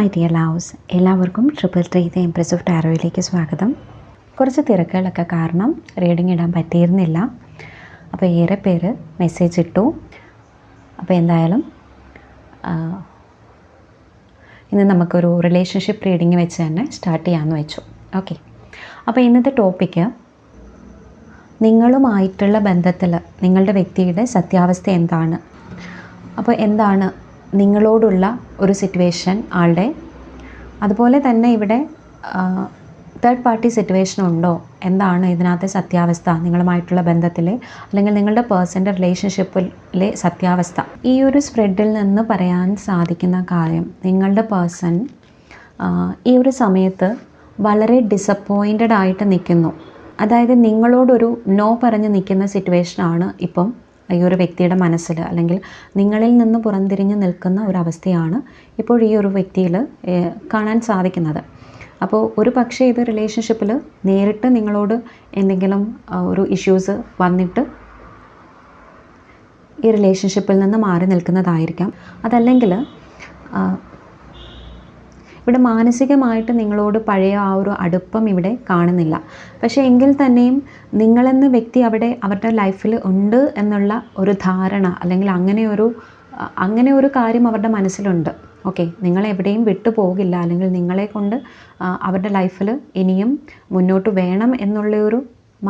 My dear loves എല്ലാവർക്കും triple three the empress of ടാരോയിലേക്ക് സ്വാഗതം. കുറച്ച് തിരക്കുകളൊക്കെ കാരണം റീഡിംഗ് ഇടാൻ പറ്റിയിരുന്നില്ല. അപ്പോൾ ഏറെ പേര് മെസ്സേജ് ഇട്ടു. അപ്പോൾ എന്തായാലും ഇന്ന് നമുക്കൊരു റിലേഷൻഷിപ്പ് റീഡിംഗ് വെച്ച് തന്നെ സ്റ്റാർട്ട് ചെയ്യാമെന്ന് വെച്ചു. ഓക്കെ അപ്പോൾ ഇന്നത്തെ ടോപ്പിക്ക് നിങ്ങളുമായിട്ടുള്ള ബന്ധത്തിൽ നിങ്ങളുടെ വ്യക്തിയുടെ സത്യാവസ്ഥ എന്താണ്? അപ്പോൾ എന്താണ് നിങ്ങളോടുള്ള ഒരു സിറ്റുവേഷൻ ആളുടെ. അതുപോലെ തന്നെ ഇവിടെ തേർഡ് പാർട്ടി സിറ്റുവേഷൻ ഉണ്ടോ? എന്താണ് ഇതിനകത്തെ സത്യാവസ്ഥ? നിങ്ങളുമായിട്ടുള്ള ബന്ധത്തിൽ അല്ലെങ്കിൽ നിങ്ങളുടെ പേഴ്സന്റെ റിലേഷൻഷിപ്പിലെ സത്യാവസ്ഥ. ഈ ഒരു സ്പ്രെഡിൽ നിന്ന് പറയാൻ സാധിക്കുന്ന കാര്യം നിങ്ങളുടെ പേഴ്സൺ ഈ ഒരു സമയത്ത് വളരെ ഡിസപ്പോയിന്റഡ് ആയിട്ട് നിൽക്കുന്നു. അതായത് നിങ്ങളോടൊരു നോ പറഞ്ഞ് നിൽക്കുന്ന സിറ്റുവേഷനാണ് ഇപ്പം ഈ ഒരു വ്യക്തിയുടെ മനസ്സിൽ അല്ലെങ്കിൽ നിങ്ങളിൽ നിന്ന് പുറംതിരിഞ്ഞ് നിൽക്കുന്ന ഒരവസ്ഥയാണ് ഇപ്പോൾ ഈ ഒരു വ്യക്തിയിൽ കാണാൻ സാധിക്കുന്നത്. അപ്പോൾ ഒരു പക്ഷേ ഇത് റിലേഷൻഷിപ്പിൽ നേരിട്ട് നിങ്ങളോട് എന്തെങ്കിലും ഒരു ഇഷ്യൂസ് വന്നിട്ട് ഈ റിലേഷൻഷിപ്പിൽ നിന്ന് മാറി നിൽക്കുന്നതായിരിക്കാം. അതല്ലെങ്കിൽ ഇവിടെ മാനസികമായിട്ട് നിങ്ങളോട് പഴയ ആ ഒരു അടുപ്പം ഇവിടെ കാണുന്നില്ല. പക്ഷേ എങ്കിൽ തന്നെയും നിങ്ങളെന്ന വ്യക്തി അവിടെ അവരുടെ ലൈഫിൽ ഉണ്ട് എന്നുള്ള ഒരു ധാരണ അല്ലെങ്കിൽ അങ്ങനെ ഒരു അങ്ങനെ ഒരു കാര്യം അവരുടെ മനസ്സിലുണ്ട്. ഓക്കെ നിങ്ങൾ എവിടെയും വിട്ടു പോകില്ല. അല്ലെങ്കിൽ നിങ്ങളെ കൊണ്ട് അവരുടെ ലൈഫിൽ ഇനിയും മുന്നോട്ട് വേണം എന്നുള്ള ഒരു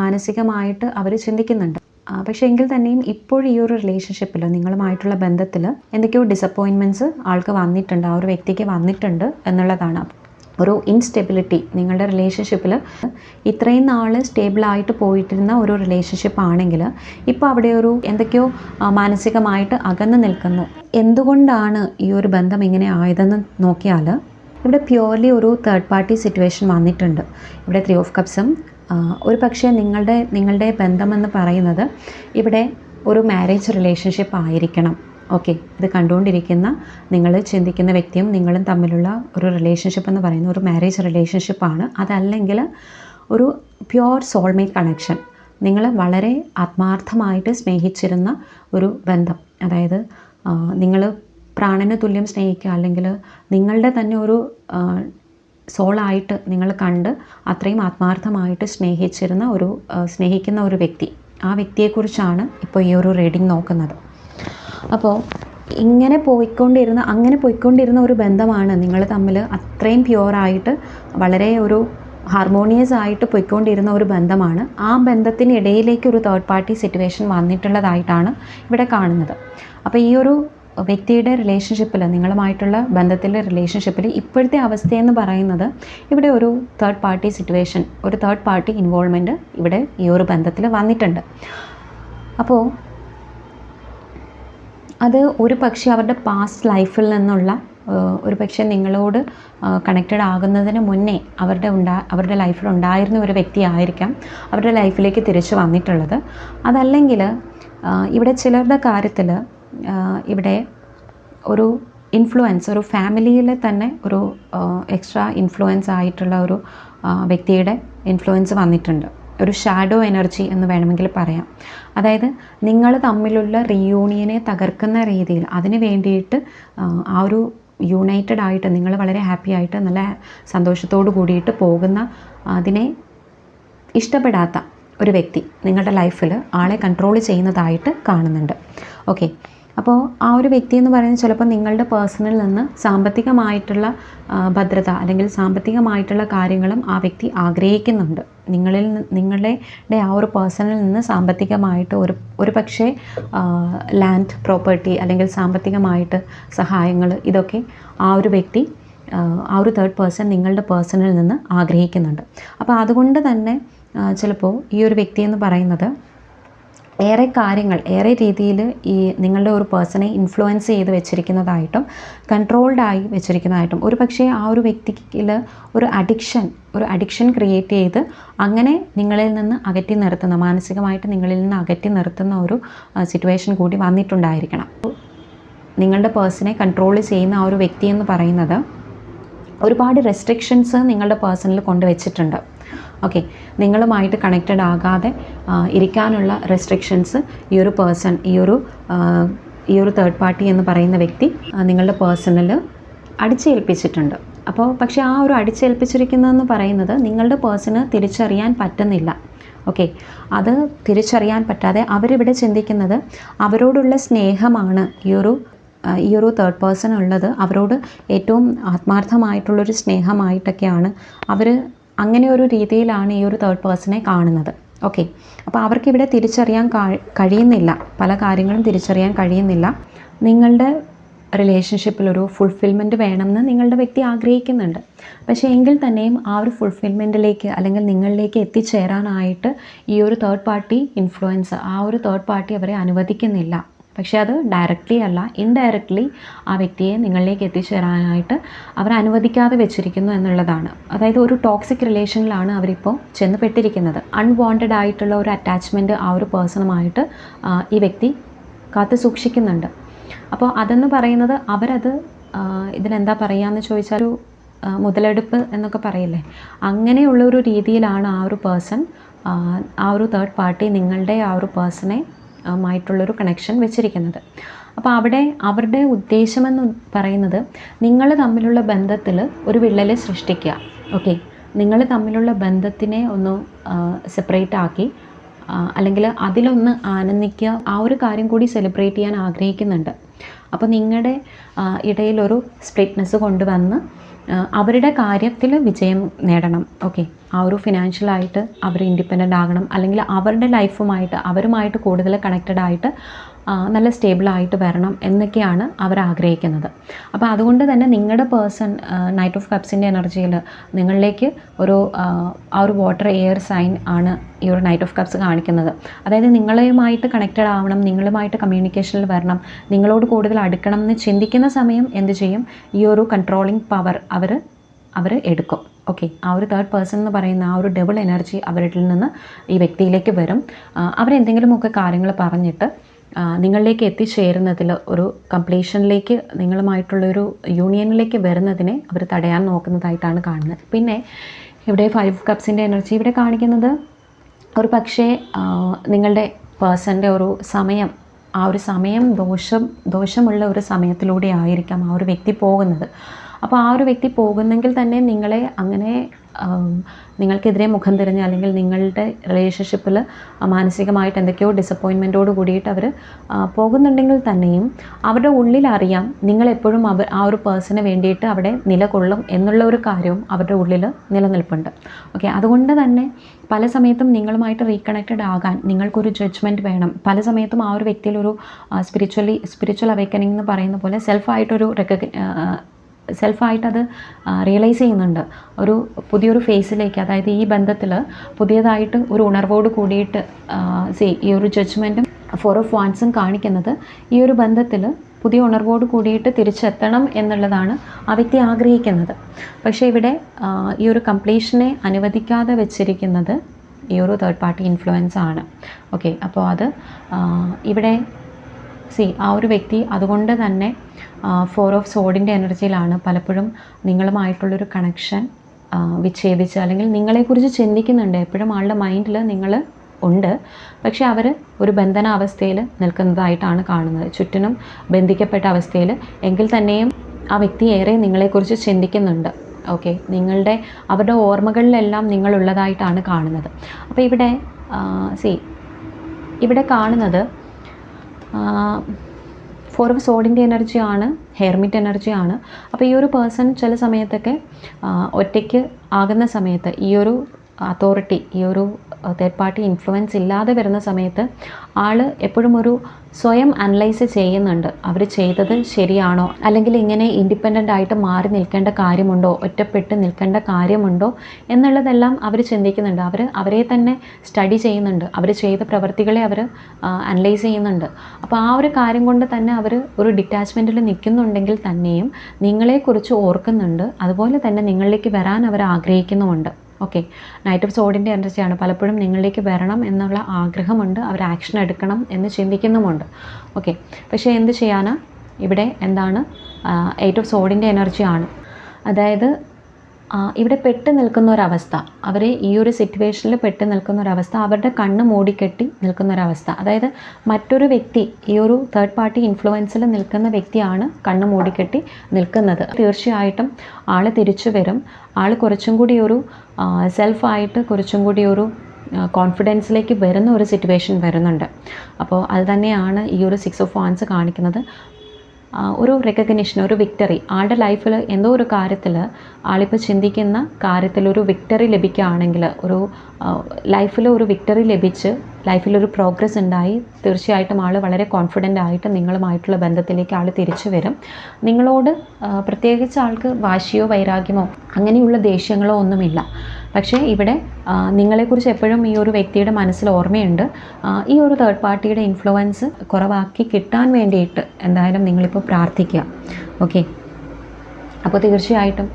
മാനസികമായിട്ട് അവർ ചിന്തിക്കുന്നുണ്ട്. പക്ഷേ എങ്കിൽ തന്നെയും ഇപ്പോൾ ഈ ഒരു റിലേഷൻഷിപ്പിൽ നിങ്ങളുമായിട്ടുള്ള ബന്ധത്തിൽ എന്തൊക്കെയോ ഡിസപ്പോയിൻമെന്റ്സ് ആൾക്ക് വന്നിട്ടുണ്ട് ആ ഒരു വ്യക്തിക്ക് വന്നിട്ടുണ്ട് എന്നുള്ളതാണ്. ഒരു ഇൻസ്റ്റെബിലിറ്റി നിങ്ങളുടെ റിലേഷൻഷിപ്പിൽ ഇത്രയും നാൾ സ്റ്റേബിളായിട്ട് പോയിട്ടിരുന്ന ഒരു റിലേഷൻഷിപ്പ് ആണെങ്കിൽ ഇപ്പോൾ അവിടെ ഒരു എന്തൊക്കെയോ മാനസികമായിട്ട് അകന്നു നിൽക്കുന്നു. എന്തുകൊണ്ടാണ് ഈ ഒരു ബന്ധം ഇങ്ങനെ ആയതെന്ന് നോക്കിയാൽ ഇവിടെ പ്യുവർലി ഒരു തേർഡ് പാർട്ടി സിറ്റുവേഷൻ വന്നിട്ടുണ്ട്. ഇവിടെ ത്രീ ഓഫ് കപ്സും ഒരു പക്ഷേ നിങ്ങളുടെ നിങ്ങളുടെ ബന്ധമെന്ന് പറയുന്നത് ഇവിടെ ഒരു മാരേജ് റിലേഷൻഷിപ്പ് ആയിരിക്കണം. ഓക്കെ ഇത് കണ്ടുകൊണ്ടിരിക്കുന്ന നിങ്ങൾ ചിന്തിക്കുന്ന വ്യക്തിയും നിങ്ങളും തമ്മിലുള്ള ഒരു റിലേഷൻഷിപ്പ് എന്ന് പറയുന്ന ഒരു മാരേജ് റിലേഷൻഷിപ്പാണ് അതല്ലെങ്കിൽ ഒരു പ്യുവർ സോൾമേറ്റ് കണക്ഷൻ നിങ്ങൾ വളരെ ആത്മാർത്ഥമായിട്ട് സ്നേഹിച്ചിരുന്ന ഒരു ബന്ധം. അതായത് നിങ്ങൾ പ്രാണന് തുല്യം സ്നേഹിക്കുക അല്ലെങ്കിൽ നിങ്ങളുടെ തന്നെ ഒരു സോളായിട്ട് നിങ്ങൾ കണ്ട് അത്രയും ആത്മാർത്ഥമായിട്ട് സ്നേഹിച്ചിരുന്ന ഒരു സ്നേഹിക്കുന്ന ഒരു വ്യക്തി. ആ വ്യക്തിയെക്കുറിച്ചാണ് ഇപ്പോൾ ഈ ഒരു റീഡിങ് നോക്കുന്നത്. അപ്പോൾ ഇങ്ങനെ പോയിക്കൊണ്ടിരുന്ന അങ്ങനെ പോയിക്കൊണ്ടിരുന്ന ഒരു ബന്ധമാണ് നിങ്ങൾ തമ്മിൽ അത്രയും പ്യുവറായിട്ട് വളരെ ഒരു ഹാർമോണിയസ് ആയിട്ട് പോയിക്കൊണ്ടിരുന്ന ഒരു ബന്ധമാണ്. ആ ബന്ധത്തിനിടയിലേക്ക് ഒരു തേർഡ് പാർട്ടി സിറ്റുവേഷൻ വന്നിട്ടുള്ളതായിട്ടാണ് ഇവിടെ കാണുന്നത്. അപ്പോൾ ഈ ഒരു വ്യക്തിയുടെ റിലേഷൻഷിപ്പിൽ നിങ്ങളുമായിട്ടുള്ള ബന്ധത്തിലെ റിലേഷൻഷിപ്പിൽ ഇപ്പോഴത്തെ അവസ്ഥയെന്ന് പറയുന്നത് ഇവിടെ ഒരു തേർഡ് പാർട്ടി സിറ്റുവേഷൻ ഒരു തേർഡ് പാർട്ടി ഇൻവോൾവ്മെന്റ് ഇവിടെ ഈ ഒരു ബന്ധത്തിൽ വന്നിട്ടുണ്ട്. അപ്പോൾ അത് ഒരു പക്ഷേ അവരുടെ പാസ്റ്റ് ലൈഫിൽ നിന്നുള്ള ഒരു പക്ഷേ നിങ്ങളോട് കണക്റ്റഡ് ആകുന്നതിന് മുന്നേ അവരുടെ ഉണ്ടാ അവരുടെ ലൈഫിൽ ഉണ്ടായിരുന്ന ഒരു വ്യക്തി ആയിരിക്കാം അവരുടെ ലൈഫിലേക്ക് തിരിച്ചു വന്നിട്ടുള്ളത്. അതല്ലെങ്കിൽ ഇവിടെ ചിലരുടെ കാര്യത്തിൽ ഇവിടെ ഒരു ഇൻഫ്ലുവൻസ് ഒരു ഫാമിലിയിലെ തന്നെ ഒരു എക്സ്ട്രാ ഇൻഫ്ലുവൻസ് ആയിട്ടുള്ള ഒരു വ്യക്തിയുടെ ഇൻഫ്ലുവൻസ് വന്നിട്ടുണ്ട്. ഒരു ഷാഡോ എനർജി എന്ന് വേണമെങ്കിൽ പറയാം. അതായത് നിങ്ങൾ തമ്മിലുള്ള റീയൂണിയനെ തകർക്കുന്ന രീതിയിൽ അതിന് വേണ്ടിയിട്ട് ആ, ഒരു യുണൈറ്റഡ് ആയിട്ട് നിങ്ങൾ വളരെ ഹാപ്പി ആയിട്ട് നല്ല സന്തോഷത്തോടു കൂടിയിട്ട് പോകുന്ന അതിനെ ഇഷ്ടപ്പെടാത്ത ഒരു വ്യക്തി നിങ്ങളുടെ ലൈഫിൽ ആളെ കൺട്രോൾ ചെയ്യുന്നതായിട്ട് കാണുന്നുണ്ട്. ഓക്കെ അപ്പോൾ ആ ഒരു വ്യക്തി എന്ന് പറയുന്നത് ചിലപ്പോൾ നിങ്ങളുടെ പേഴ്സണിൽ നിന്ന് സാമ്പത്തികമായിട്ടുള്ള ഭദ്രത അല്ലെങ്കിൽ സാമ്പത്തികമായിട്ടുള്ള കാര്യങ്ങളും ആ വ്യക്തി ആഗ്രഹിക്കുന്നുണ്ട്. നിങ്ങളിൽ നിങ്ങളുടെ ആ ഒരു പേഴ്സണിൽ നിന്ന് സാമ്പത്തികമായിട്ട് ഒരു ഒരു പക്ഷേ ലാൻഡ് പ്രോപ്പർട്ടി അല്ലെങ്കിൽ സാമ്പത്തികമായിട്ട് സഹായങ്ങൾ ഇതൊക്കെ ആ ഒരു വ്യക്തി ആ ഒരു തേർഡ് പേഴ്സൺ നിങ്ങളുടെ പേഴ്സണിൽ നിന്ന് ആഗ്രഹിക്കുന്നുണ്ട്. അപ്പോൾ അതുകൊണ്ട് തന്നെ ചിലപ്പോൾ ഈ ഒരു വ്യക്തി എന്ന് പറയുന്നത് ഏറെ കാര്യങ്ങൾ ഏറെ രീതിയിൽ ഈ നിങ്ങളുടെ ഒരു പേഴ്സണെ ഇൻഫ്ലുവൻസ് ചെയ്ത് വെച്ചിരിക്കുന്നതായിട്ടും കൺട്രോൾഡ് ആയി വെച്ചിരിക്കുന്നതായിട്ടും ഒരു പക്ഷേ ആ ഒരു വ്യക്തിയിൽ ഒരു അഡിക്ഷൻ ഒരു അഡിക്ഷൻ ക്രിയേറ്റ് ചെയ്ത് അങ്ങനെ നിങ്ങളിൽ നിന്ന് അകറ്റി നിർത്തുന്ന മാനസികമായിട്ട് നിങ്ങളിൽ നിന്ന് അകറ്റി നിർത്തുന്ന ഒരു സിറ്റുവേഷൻ കൂടി വന്നിട്ടുണ്ടായിരിക്കണം. നിങ്ങളുടെ പേഴ്സണെ കൺട്രോൾ ചെയ്യുന്ന ആ ഒരു വ്യക്തി എന്ന് പറയുന്നത് ഒരുപാട് റെസ്ട്രിക്ഷൻസ് നിങ്ങളുടെ പേഴ്സണിൽ കൊണ്ടുവച്ചിട്ടുണ്ട് ഓക്കെ നിങ്ങളുമായിട്ട് കണക്റ്റഡ് ആകാതെ ഇരിക്കാനുള്ള റെസ്ട്രിക്ഷൻസ് ഈ ഒരു പേഴ്സൺ ഈ ഒരു ഈ ഒരു തേർഡ് പാർട്ടി എന്ന് പറയുന്ന വ്യക്തി നിങ്ങളുടെ പേഴ്സണൽ അടിച്ചേൽപ്പിച്ചിട്ടുണ്ട്. അപ്പോൾ പക്ഷേ ആ ഒരു അടിച്ചേൽപ്പിച്ചിരിക്കുന്നതെന്ന് പറയുന്നത് നിങ്ങളുടെ പേഴ്സണ് തിരിച്ചറിയാൻ പറ്റുന്നില്ല. ഓക്കെ അത് തിരിച്ചറിയാൻ പറ്റാതെ അവരിവിടെ ചിന്തിക്കുന്നത് അവരോടുള്ള സ്നേഹമാണ് ഈ ഒരു ഈ ഒരു തേർഡ് പേഴ്സൺ ഉള്ളത്. അവരോട് ഏറ്റവും ആത്മാർത്ഥമായിട്ടുള്ളൊരു സ്നേഹമായിട്ടൊക്കെയാണ് അവർ അങ്ങനെ ഒരു രീതിയിലാണ് ഈ ഒരു തേർഡ് പേഴ്സണെ കാണുന്നത്. ഓക്കെ അപ്പോൾ അവർക്കിവിടെ തിരിച്ചറിയാൻ കഴിയുന്നില്ല. പല കാര്യങ്ങളും തിരിച്ചറിയാൻ കഴിയുന്നില്ല. നിങ്ങളുടെ റിലേഷൻഷിപ്പിലൊരു ഫുൾഫിൽമെന്റ് വേണമെന്ന് നിങ്ങളുടെ വ്യക്തി ആഗ്രഹിക്കുന്നുണ്ട്. പക്ഷേ എങ്കിൽ തന്നെയും ആ ഒരു ഫുൾഫിൽമെന്റിലേക്ക് അല്ലെങ്കിൽ നിങ്ങളിലേക്ക് എത്തിച്ചേരാനായിട്ട് ഈ ഒരു തേർഡ് പാർട്ടി ഇൻഫ്ലുവൻസ് ആ ഒരു തേർഡ് പാർട്ടി അവരെ അനുവദിക്കുന്നില്ല. പക്ഷേ അത് ഡയറക്റ്റ്ലി അല്ല ഇൻഡയറക്റ്റ്ലി ആ വ്യക്തിയെ നിങ്ങളിലേക്ക് എത്തിച്ചേരാനായിട്ട് അവർ അനുവദിക്കാതെ വെച്ചിരിക്കുന്നു എന്നുള്ളതാണ്. അതായത് ഒരു ടോക്സിക് റിലേഷനിലാണ് അവരിപ്പോൾ ചെന്ന് പെട്ടിരിക്കുന്നത് അൺവാണ്ടഡ് ആയിട്ടുള്ള ഒരു അറ്റാച്ച്മെന്റ് ആ ഒരു പേഴ്സണുമായിട്ട് ഈ വ്യക്തി കാത്തു സൂക്ഷിക്കുന്നുണ്ട്. അപ്പോൾ അതെന്ന് പറയുന്നത് അവരത് ഇതിനെന്താ പറയുകയെന്ന് ചോദിച്ചാൽ ഒരു മുതലെടുപ്പ് എന്നൊക്കെ പറയില്ലേ? അങ്ങനെയുള്ള ഒരു രീതിയിലാണ് ആ ഒരു പേഴ്സൺ ആ ഒരു തേർഡ് പാർട്ടി നിങ്ങളുടെ ആ ഒരു പേഴ്സണെ ആയിട്ടുള്ളൊരു കണക്ഷൻ വെച്ചിരിക്കുന്നത്. അപ്പോൾ അവിടെ അവരുടെ ഉദ്ദേശമെന്ന് പറയുന്നത് നിങ്ങൾ തമ്മിലുള്ള ബന്ധത്തിൽ ഒരു വിള്ളലെ സൃഷ്ടിക്കുക. ഓക്കെ നിങ്ങൾ തമ്മിലുള്ള ബന്ധത്തിനെ ഒന്ന് സെപ്പറേറ്റ് ആക്കി അല്ലെങ്കിൽ അതിലൊന്ന് ആനന്ദിക്കുക. ആ ഒരു കാര്യം കൂടി സെലിബ്രേറ്റ് ചെയ്യാൻ ആഗ്രഹിക്കുന്നുണ്ട്. അപ്പോൾ നിങ്ങളുടെ ഇടയിലൊരു സ്പ്ലിറ്റ്നെസ് കൊണ്ടുവന്ന് അവരുടെ കാര്യത്തിൽ വിജയം നേടണം. ഓക്കെ. ആ ഒരു ഫിനാൻഷ്യലായിട്ട് അവർ ഇൻഡിപെൻഡന്റ് ആകണം. അല്ലെങ്കിൽ അവരുടെ ലൈഫുമായിട്ട് അവരുമായിട്ട് കൂടുതൽ കണക്റ്റഡ് ആയിട്ട് നല്ല സ്റ്റേബിളായിട്ട് വരണം എന്നൊക്കെയാണ് അവർ ആഗ്രഹിക്കുന്നത്. അപ്പോൾ അതുകൊണ്ട് തന്നെ നിങ്ങളുടെ പേഴ്സൺ നൈറ്റ് ഓഫ് കപ്സിന്റെ എനർജിയിൽ നിങ്ങളിലേക്ക് ഒരു ആ, ഒരു വാട്ടർ എയർ സൈൻ ആണ് ഈ ഒരു നൈറ്റ് ഓഫ് കപ്സ് കാണിക്കുന്നത്. അതായത് നിങ്ങളുമായിട്ട് കണക്റ്റഡ് ആവണം നിങ്ങളുമായിട്ട് കമ്മ്യൂണിക്കേഷനിൽ വരണം നിങ്ങളോട് കൂടുതൽ അടുക്കണം എന്ന് ചിന്തിക്കുന്ന സമയം എന്ത് ചെയ്യും? ഈ ഒരു കൺട്രോളിങ് പവർ അവർ അവർ എടുക്കും. ഓക്കെ ആ ഒരു തേർഡ് പേഴ്സൺ എന്ന് പറയുന്ന ആ ഒരു ഡബിൾ എനർജി അവരിൽ നിന്ന് ഈ വ്യക്തിയിലേക്ക് വരും. അവരെന്തെങ്കിലുമൊക്കെ കാര്യങ്ങൾ പറഞ്ഞിട്ട് നിങ്ങളിലേക്ക് എത്തിച്ചേരുന്നതിൽ ഒരു കംപ്ലീഷനിലേക്ക് നിങ്ങളുമായിട്ടുള്ളൊരു യൂണിയനിലേക്ക് വരുന്നതിനെ അവർ തടയാൻ നോക്കുന്നതായിട്ടാണ് കാണുന്നത്. പിന്നെ ഇവിടെ ഫൈവ് കപ്സിന്റെ എനർജി ഇവിടെ കാണിക്കുന്നത് ഒരു പക്ഷേ നിങ്ങളുടെ പേഴ്സന്റെ ഒരു സമയം ആ ഒരു സമയം ദോഷം ദോഷമുള്ള ഒരു സമയത്തിലൂടെ ആയിരിക്കാം ആ ഒരു വ്യക്തി പോകുന്നത്. അപ്പോൾ ആ ഒരു വ്യക്തി പോകുന്നെങ്കിൽ തന്നെ നിങ്ങളെ അങ്ങനെ നിങ്ങൾക്കെതിരെ മുഖം തിരിഞ്ഞ് അല്ലെങ്കിൽ നിങ്ങളുടെ റിലേഷൻഷിപ്പിൽ മാനസികമായിട്ട് എന്തൊക്കെയോ ഡിസപ്പോയിൻമെന്റോട് കൂടിയിട്ട് അവർ പോകുന്നുണ്ടെങ്കിൽ തന്നെയും അവരുടെ ഉള്ളിൽ അറിയാം നിങ്ങളെപ്പോഴും അവർ ആ ഒരു പേഴ്സണ് വേണ്ടിയിട്ട് അവിടെ നിലകൊള്ളും എന്നുള്ള ഒരു കാര്യവും അവരുടെ ഉള്ളിൽ നിലനിൽപ്പുണ്ട്. ഓക്കെ അതുകൊണ്ട് തന്നെ പല സമയത്തും നിങ്ങളുമായിട്ട് റീകണക്റ്റഡ് ആകാൻ നിങ്ങൾക്കൊരു ജഡ്ജ്മെന്റ് വേണം. പല സമയത്തും ആ ഒരു വ്യക്തിയിലൊരു സ്പിരിച്വലി സ്പിരിച്വൽ അവേക്കനിങ് എന്ന് പറയുന്ന പോലെ സെൽഫായിട്ടൊരു റെക്കഗ്നി സെൽഫായിട്ട് അത് റിയലൈസ് ചെയ്യുന്നുണ്ട്. ഒരു പുതിയൊരു ഫേസിലേക്ക് അതായത് ഈ ബന്ധത്തിൽ പുതിയതായിട്ട് ഒരു ഉണർവോട് കൂടിയിട്ട് സി ഈ ഒരു ജഡ്ജ്മെന്റും ഫോർ ഓഫ് വാൻസും കാണിക്കുന്നത് ഈ ഒരു ബന്ധത്തിൽ പുതിയ ഉണർവോട് കൂടിയിട്ട് തിരിച്ചെത്തണം എന്നുള്ളതാണ് ആ വ്യക്തി ആഗ്രഹിക്കുന്നത്. പക്ഷേ ഇവിടെ ഈ ഒരു കംപ്ലീഷനെ അനുവദിക്കാതെ വെച്ചിരിക്കുന്നത് ഈ ഒരു തേർഡ് പാർട്ടി ഇൻഫ്ലുവൻസ് ആണ്. ഓക്കെ അപ്പോൾ അത് ഇവിടെ സി ആ ഒരു വ്യക്തി അതുകൊണ്ട് തന്നെ ഫോർ ഓഫ് സോഡിന്റെ എനർജിയിലാണ് പലപ്പോഴും നിങ്ങളുമായിട്ടുള്ളൊരു കണക്ഷൻ വിച്ഛേദിച്ച് അല്ലെങ്കിൽ നിങ്ങളെക്കുറിച്ച് ചിന്തിക്കുന്നുണ്ട്. എപ്പോഴും ആളുടെ മൈൻഡിൽ നിങ്ങൾ ഉണ്ട്. പക്ഷേ അവർ ഒരു ബന്ധനാവസ്ഥയിൽ നിൽക്കുന്നതായിട്ടാണ് കാണുന്നത്. ചുറ്റിനും ബന്ധിക്കപ്പെട്ട അവസ്ഥയിൽ എങ്കിൽ തന്നെയും ആ വ്യക്തി ഏറെ നിങ്ങളെക്കുറിച്ച് ചിന്തിക്കുന്നുണ്ട്. ഓക്കെ? നിങ്ങളുടെ അവരുടെ ഓർമ്മകളിലെല്ലാം നിങ്ങളുള്ളതായിട്ടാണ് കാണുന്നത്. അപ്പോൾ ഇവിടെ സി ഇവിടെ കാണുന്നത് ഫോർ ഓഫ് സോഡിന്റെ എനർജിയാണ് ഹെർമിറ്റ് എനർജിയാണ് അപ്പോൾ ഈ ഒരു പേഴ്സൺ ചില സമയത്തൊക്കെ ഒറ്റയ്ക്ക് ആകുന്ന സമയത്ത് ഈ ഒരു അതോറിറ്റി ഈ ഒരു തേർഡ് പാർട്ടി ഇൻഫ്ലുവൻസ് ഇല്ലാതെ വരുന്ന സമയത്ത് ആൾ എപ്പോഴും ഒരു സ്വയം അനലൈസ് ചെയ്യുന്നുണ്ട്. അവർ ചെയ്തത് ശരിയാണോ? അല്ലെങ്കിൽ ഇങ്ങനെ ഇൻഡിപെൻഡന്റ് ആയിട്ട് മാറി നിൽക്കേണ്ട കാര്യമുണ്ടോ? ഒറ്റപ്പെട്ട് നിൽക്കേണ്ട കാര്യമുണ്ടോ? എന്നുള്ളതെല്ലാം അവർ ചിന്തിക്കുന്നുണ്ട്. അവർ അവരെ തന്നെ സ്റ്റഡി ചെയ്യുന്നുണ്ട്. അവർ ചെയ്ത പ്രവൃത്തികളെ അവർ അനലൈസ് ചെയ്യുന്നുണ്ട്. അപ്പോൾ ആ ഒരു കാര്യം കൊണ്ട് തന്നെ അവർ ഒരു ഡിറ്റാച്ച്മെന്റിൽ നിൽക്കുന്നുണ്ടെങ്കിൽ തന്നെയും നിങ്ങളെക്കുറിച്ച് ഓർക്കുന്നുണ്ട്. അതുപോലെ തന്നെ നിങ്ങളിലേക്ക് വരാൻ അവർ ആഗ്രഹിക്കുന്നുമുണ്ട്. ഓക്കെ നൈറ്റ് ഓഫ് സോഡിന്റെ എനർജിയാണ് പലപ്പോഴും നിങ്ങളിലേക്ക് വരണം എന്നുള്ള ആഗ്രഹമുണ്ട്. അവർ ആക്ഷൻ എടുക്കണം എന്ന് ചിന്തിക്കുന്നുമുണ്ട്. ഓക്കെ പക്ഷേ എന്ത് ചെയ്യാനാണ് ഇവിടെ എന്താണ്? എയ്റ്റ് ഓഫ് സോഡിന്റെ എനർജിയാണ് അതായത് ഇവിടെ പെട്ട് നിൽക്കുന്ന ഒരവസ്ഥ അവർ ഈ ഒരു സിറ്റുവേഷനിൽ പെട്ട് നിൽക്കുന്ന ഒരവസ്ഥ അവരുടെ കണ്ണ് മൂടിക്കെട്ടി നിൽക്കുന്ന ഒരവസ്ഥ അതായത് മറ്റൊരു വ്യക്തി ഈ ഒരു തേർഡ് പാർട്ടി ഇൻഫ്ലുവൻസിൽ നിൽക്കുന്ന വ്യക്തിയാണ് കണ്ണ് മൂടിക്കെട്ടി നിൽക്കുന്നത്. തീർച്ചയായിട്ടും ആൾ തിരിച്ചു വരും. ആൾ കുറച്ചും കൂടി ഒരു സെൽഫായിട്ട് കുറച്ചും കൂടി ഒരു കോൺഫിഡൻസിലേക്ക് വരുന്ന ഒരു സിറ്റുവേഷൻ വരുന്നുണ്ട്. അപ്പോൾ അത് തന്നെയാണ് ഈ ഒരു സിക്സ് ഓഫ് വാൻസ് കാണിക്കുന്നത്. ഒരു റെക്കഗ്നിഷൻ ഒരു വിക്ടറി ആളുടെ ലൈഫിൽ എന്തോ ഒരു കാര്യത്തിൽ ആളിപ്പോൾ ചിന്തിക്കുന്ന കാര്യത്തിൽ ഒരു വിക്ടറി ലഭിക്കുകയാണെങ്കിൽ ഒരു ലൈഫിൽ ഒരു വിക്ടറി ലഭിച്ച് ലൈഫിലൊരു പ്രോഗ്രസ് ഉണ്ടായി തീർച്ചയായിട്ടും ആൾ വളരെ കോൺഫിഡന്റ് ആയിട്ട് നിങ്ങളുമായിട്ടുള്ള ബന്ധത്തിലേക്ക് ആൾ തിരിച്ചു വരും. നിങ്ങളോട് പ്രത്യേകിച്ച് ആൾക്ക് വാശിയോ വൈരാഗ്യമോ അങ്ങനെയുള്ള ദേഷ്യങ്ങളോ ഒന്നുമില്ല. പക്ഷേ ഇവിടെ നിങ്ങളെക്കുറിച്ച് എപ്പോഴും ഈ ഒരു വ്യക്തിയുടെ മനസ്സിൽ ഓർമ്മയുണ്ട്. ഈ ഒരു തേർഡ് പാർട്ടിയുടെ ഇൻഫ്ലുവൻസ് കുറവാക്കി കിട്ടാൻ വേണ്ടിയിട്ട് എന്തായാലും നിങ്ങളിപ്പോൾ പ്രാർത്ഥിക്കുക. ഓക്കെ അപ്പോൾ തീർച്ചയായിട്ടും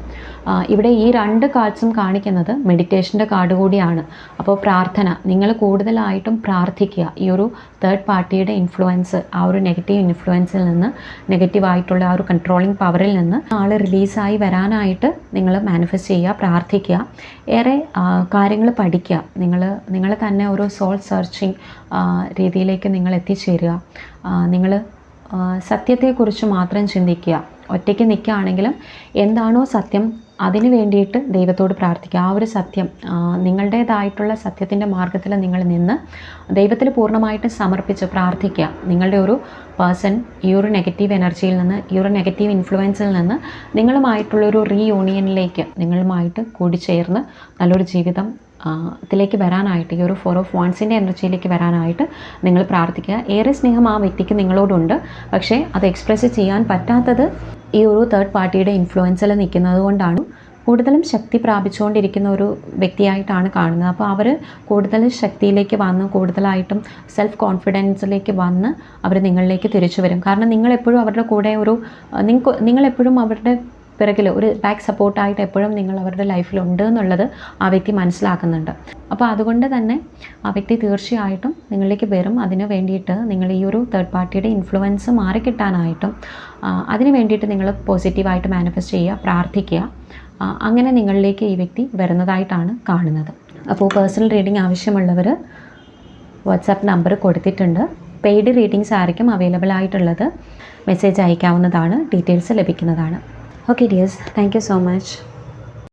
ഇവിടെ ഈ രണ്ട് കാർഡ്സും കാണിക്കുന്നത് മെഡിറ്റേഷന്റെ കാർഡ് കൂടിയാണ്. അപ്പോൾ പ്രാർത്ഥന നിങ്ങൾ കൂടുതലായിട്ടും പ്രാർത്ഥിക്കുക. ഈ ഒരു തേർഡ് പാർട്ടിയുടെ ഇൻഫ്ലുവൻസ് ആ ഒരു നെഗറ്റീവ് ഇൻഫ്ലുവൻസിൽ നിന്ന് നെഗറ്റീവായിട്ടുള്ള ആ ഒരു കൺട്രോളിങ് പവറിൽ നിന്ന് ആൾ റിലീസായി വരാനായിട്ട് നിങ്ങൾ മാനിഫെസ്റ്റ് ചെയ്യുക പ്രാർത്ഥിക്കുക. ഏറെ കാര്യങ്ങൾ പഠിക്കുക. നിങ്ങൾ നിങ്ങൾ തന്നെ ഒരു സോൾ സെർച്ചിങ് രീതിയിലേക്ക് നിങ്ങൾ എത്തിച്ചേരുക. നിങ്ങൾ സത്യത്തെക്കുറിച്ച് മാത്രം ചിന്തിക്കുക. ഒറ്റയ്ക്ക് നിൽക്കുകയാണെങ്കിലും എന്താണോ സത്യം അതിന് വേണ്ടിയിട്ട് ദൈവത്തോട് പ്രാർത്ഥിക്കുക. ആ ഒരു സത്യം നിങ്ങളുടേതായിട്ടുള്ള സത്യത്തിന്റെ മാർഗത്തിൽ നിങ്ങൾ നിന്ന് ദൈവത്തിൽ പൂർണമായിട്ട് സമർപ്പിച്ച് പ്രാർത്ഥിക്കുക. നിങ്ങളുടെ ഒരു പേഴ്സൺ ഈ ഒരു നെഗറ്റീവ് എനർജിയിൽ നിന്ന് ഈ ഒരു നെഗറ്റീവ് ഇൻഫ്ലുവൻസിൽ നിന്ന് നിങ്ങളുമായിട്ടുള്ളൊരു റീയൂണിയനിലേക്ക് നിങ്ങളുമായിട്ട് കൂടിച്ചേർന്ന് നല്ലൊരു ജീവിതം ത്തിലേക്ക് വരാനായിട്ട് ഈ ഒരു ഫോർ ഓഫ് വൺസിന്റെ എനർജിയിലേക്ക് വരാനായിട്ട് നിങ്ങൾ പ്രാർത്ഥിക്കുക. ഏറെ സ്നേഹം ആ വ്യക്തിക്ക് നിങ്ങളോടുണ്ട്. പക്ഷേ അത് എക്സ്പ്രസ് ചെയ്യാൻ പറ്റാത്തത് ഈ ഒരു തേർഡ് പാർട്ടിയുടെ ഇൻഫ്ലുവൻസിൽ നിൽക്കുന്നത് കൊണ്ടാണ് കൂടുതലും ശക്തി പ്രാപിച്ചുകൊണ്ടിരിക്കുന്ന ഒരു വ്യക്തിയായിട്ടാണ് കാണുന്നത്. അപ്പോൾ അവർ കൂടുതൽ ശക്തിയിലേക്ക് വന്ന് കൂടുതലായിട്ടും സെൽഫ് കോൺഫിഡൻസിലേക്ക് വന്ന് അവർ നിങ്ങളിലേക്ക് തിരിച്ചു വരും. കാരണം നിങ്ങളെപ്പോഴും അവരുടെ കൂടെ ഒരു നിങ്ങൾ നിങ്ങളെപ്പോഴും അവരുടെ പിറകിൽ ഒരു ബാക്ക് സപ്പോർട്ടായിട്ട് എപ്പോഴും നിങ്ങൾ അവരുടെ ലൈഫിലുണ്ട് എന്നുള്ളത് ആ വ്യക്തി മനസ്സിലാക്കുന്നുണ്ട്. അപ്പോൾ അതുകൊണ്ട് തന്നെ ആ വ്യക്തി തീർച്ചയായിട്ടും നിങ്ങളിലേക്ക് വരും. അതിന് വേണ്ടിയിട്ട് നിങ്ങൾ ഈ ഒരു തേർഡ് പാർട്ടിയുടെ ഇൻഫ്ലുവൻസ് മാറിക്കിട്ടാനായിട്ടും അതിന് വേണ്ടിയിട്ട് നിങ്ങൾ പോസിറ്റീവായിട്ട് മാനിഫെസ്റ്റ് ചെയ്യുക പ്രാർത്ഥിക്കുക. അങ്ങനെ നിങ്ങളിലേക്ക് ഈ വ്യക്തി വരുന്നതായിട്ടാണ് കാണുന്നത്. അപ്പോൾ പേഴ്സണൽ റീഡിംഗ് ആവശ്യമുള്ളവർ വാട്സാപ്പ് നമ്പർ കൊടുത്തിട്ടുണ്ട്. പെയ്ഡ് റീഡിങ്സ് ആയിരിക്കും അവൈലബിൾ ആയിട്ടുള്ളത്. മെസ്സേജ് അയക്കാവുന്നതാണ് ഡീറ്റെയിൽസ് ലഭിക്കുന്നതാണ്. Okay, dears, thank you so much.